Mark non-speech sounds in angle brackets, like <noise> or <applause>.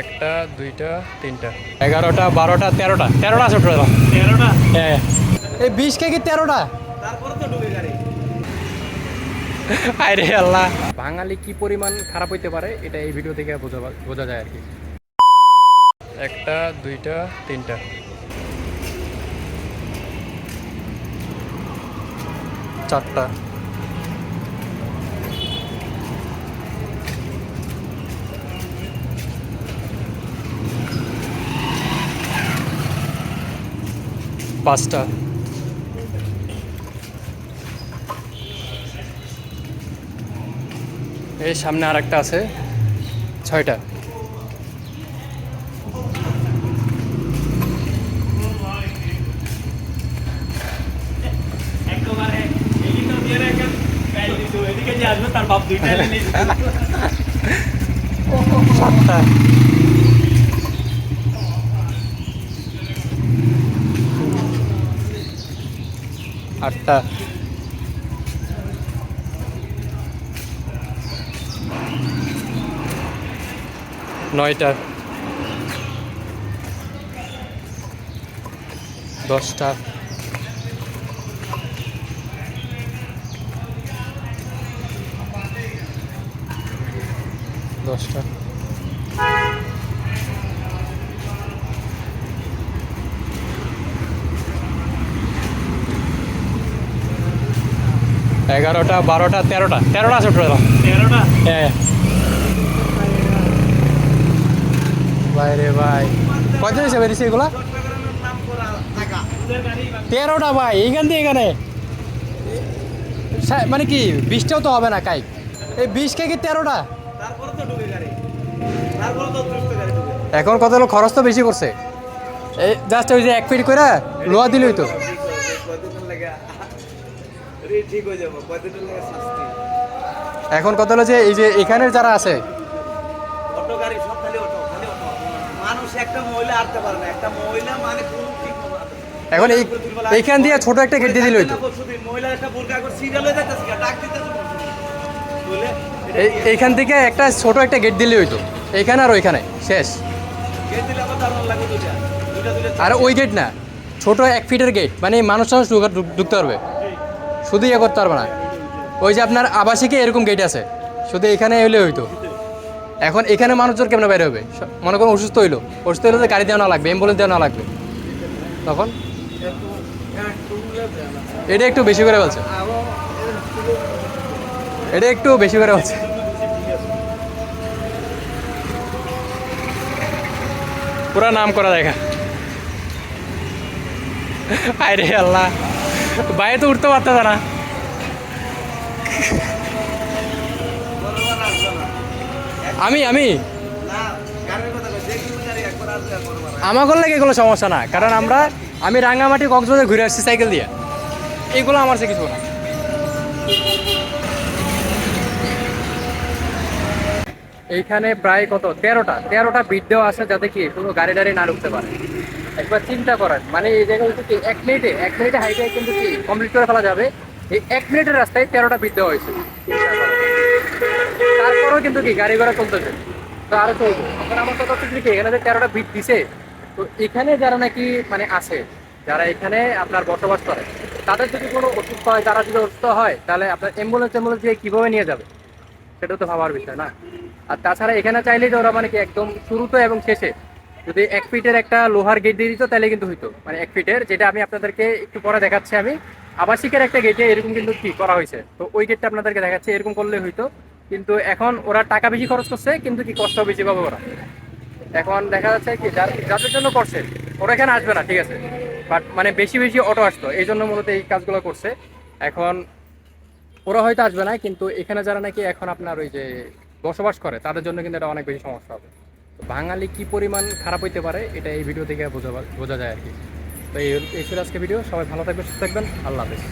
একটা দুইটা তিনটা। এগারোটা বারোটা তেরোটা। তেরোটা আছে টোটাল। তেরোটা? হ্যাঁ এই বিশ কেজি তেরোটা? তারপরে তো ঢুকে গাড়ি। <laughs> আরে আল্লাহ। বাঙালি কি পরিমাণ খারাপ হইতে পারে এটা এই ভিডিও থেকে বোঝা বোঝা যায় আর কি। একটা দুইটা তিনটা। চারটা। পাঁচটা এই সামনে আর একটা আছে ছয়টা। একেবারে এদিকে দিয়ে রেখে গাড়ি দিছো এদিকে যে আসবে তার বাপ দুইটা এনে নিয়ে যেতে হবে। সাতটা আটটা। নয়টা। দশটা। দশটা। এগারোটা বারোটা তেরোটা। তেরোটা আছে টোটাল। তেরোটা? হ্যাঁ। ভাই রে ভাই। কত হয়েছে বেরিয়েছে এগুলা? তেরোটা ভাই এইখান থেকে এখানে। মানে কি বিশটাও তো হবে না কাই? এই বিশ কে কি তেরোটা? তারপরে তো ঢুকে গাড়ি। তারপরে তো দ্রুত গাড়ি ঢুকে। এখন কত হলো খরচ তো বেশি করছে? এই জাস্ট ওই যে এক ফিট করে লোয়া দিলই তো। ঠিক হয়ে যাব কয়দিনের লাগে শাস্তি? এখন কত হলো যে এই যে এখানের যারা আছে অটো গাড়ি সব খালি অটো খালি অটো। মানুষ একটা মহিলা আনতে পারে না একটা মহিলা মানে কোনো ঠিক। এখন এই এইখান দিয়ে ছোট একটা গেট দিয়ে দিল হইতো মহিলা একটা বোরকা করে সিরিয়াল হয়ে যাচ্ছে ডাক দিতে বলে এই এইখান থেকে একটা ছোট একটা গেট দিলে হইতো। এইখানে আর ওইখানে শেষ। আর ওই গেট না ছোট এক ফিটের গেট মানে মানুষ টানুষ ঢুকতে পারবে। শুধু ইয়ে করতে পারবে না। ওই যে আপনার আবাসিকে এরকম গেট আছে। শুধু এখানে হইলে হইতো। এখন এখানে মানুষজন কেমন বাইরে হবে? মনে করুন অসুস্থ হইল। অসুস্থ হইলে গাড়ি দেওয়া না লাগবে অ্যাম্বুলেন্স দেওয়া না লাগবে। তখন? এটা একটু বেশি করে বলছে। এটা একটু বেশি করে বলছে। পুরা নাম করা দেখা। আরে আল্লাহ। বাইরে তো উঠতে পারতো না। আমি আমি। আমার করলে এগুলো সমস্যা না, কারণ আমরা, আমি রাঙ্গামাটি কক্সবাজার ঘুরে আসছি সাইকেল দিয়ে। এগুলো আমার সে কিছু না। এইখানে প্রায় কত? তেরোটা। তেরোটা বিট দেওয়া আছে যাতে কি কোনো গাড়ি টাড়ি না ঢুকতে পারে। একবার চিন্তা করেন। মানে এই জায়গায় হচ্ছে কি এক মিনিটে এক মিনিটে হাইটে কিন্তু কি কমপ্লিট করে ফেলা যাবে। এই এক মিনিটের রাস্তায় তেরোটা দেওয়া হয়েছে। তারপরেও কিন্তু কি, গাড়ি ঘোড়া চলতেছে তো আরও চলবে। এখন আমার কথা হচ্ছে কি, এখানে যে তেরোটা বিট দিছে, তো এখানে যারা নাকি মানে আছে, যারা এখানে আপনার বসবাস করে, তাদের যদি কোনো অসুস্থ হয় তারা যদি অসুস্থ হয়, তাহলে আপনার অ্যাম্বুলেন্স অ্যাম্বুলেন্স দিয়ে কীভাবে নিয়ে যাবে? সেটা তো ভাবার বিষয় না। আর তাছাড়া এখানে চাইলেই তো ওরা মানে কি একদম শুরুতে এবং শেষে যদি এক ফিটের একটা লোহার গেট দিয়ে দিত, তাহলে কিন্তু হইতো। মানে এক ফিটের, যেটা আমি আপনাদেরকে একটু পরে দেখাচ্ছি আমি। আবাসিকের একটা গেটে এরকম কিন্তু কি করা হয়েছে? তো ওই গেটটা আপনাদেরকে দেখাচ্ছি, এরকম করলে হইতো। কিন্তু এখন ওরা টাকা বেশি খরচ করছে, কিন্তু কি কষ্ট বেশি পাবে ওরা? এখন দেখা যাচ্ছে কি যাদের জন্য করছে, ওরা এখানে আসবে না, ঠিক আছে? বাট মানে বেশি বেশি অটো আসতো, এই জন্য মূলত এই কাজগুলো করছে। এখন ওরা হয়তো আসবে না, কিন্তু এখানে যারা নাকি এখন আপনার ওই যে বসবাস করে, তাদের জন্য কিন্তু এটা অনেক বেশি সমস্যা হবে। বাঙালি কি পরিমাণ খারাপ হইতে পারে, এটা এই ভিডিও থেকে বোঝা বোঝা যায় আর কি। তো এই ছিল আজকে ভিডিও, সবাই ভালো থাকবেন, সুস্থ থাকবেন, আল্লাহ হাফেজ।